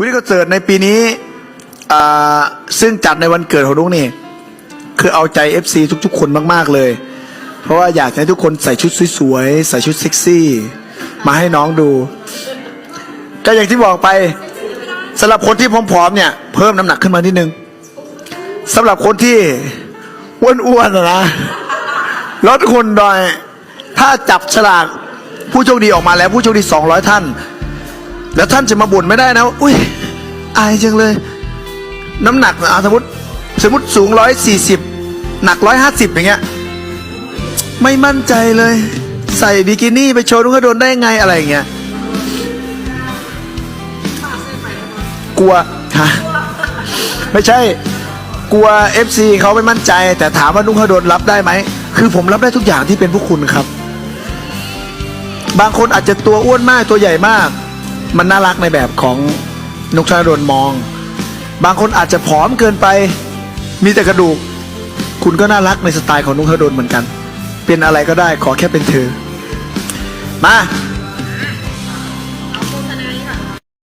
วิดีคอนเสิร์ตในปีนี้ซึ่งจัดในวันเกิดของนุ๊กนี่ คือเอาใจ FC ทุกๆ คนมากๆเลย เพราะว่าอยากให้ทุกคนใส่ชุดสวยๆ ใส่ชุดเซ็กซี่ มาให้น้องดู ก็อย่างที่บอกไปสำหรับคนที่ผอมๆเนี่ย เพิ่มน้ำหนักขึ้นมานิดนึงสำหรับคนที่อ้วนๆนะนะลดหุ่นหน่อย ถ้าจับฉลากผู้โชคดีออกมาแล้วผู้โชคดี 200 ท่าน แล้วท่านจะมาบ่นไม่ได้นะอุ้ยอายจังเลย น้ำหนักอะสมมติสมมติสูง140หนัก150อย่างเงี้ยไม่มั่นใจเลย ใส่บิกินี่ไปโชว์นุ่งกระโดนได้ไงอะไรอย่างเงี้ยกลัวฮะไม่ใช่กลัว FC เขาไม่มั่นใจ แต่ถามว่านุ่งกระโดนรับได้ไหม คือผมรับได้ทุกอย่างที่เป็นพวกคุณครับ บางคนอาจจะตัวอ้วนมากตัวใหญ่มาก มันน่ารักในแบบของนุกธนดนมอง บางคนอาจจะผอมเกินไป มีแต่กระดูก คุณก็น่ารักในสไตล์ของนุกธนดนเหมือนกัน เป็นอะไรก็ได้ขอแค่เป็นเธอ มา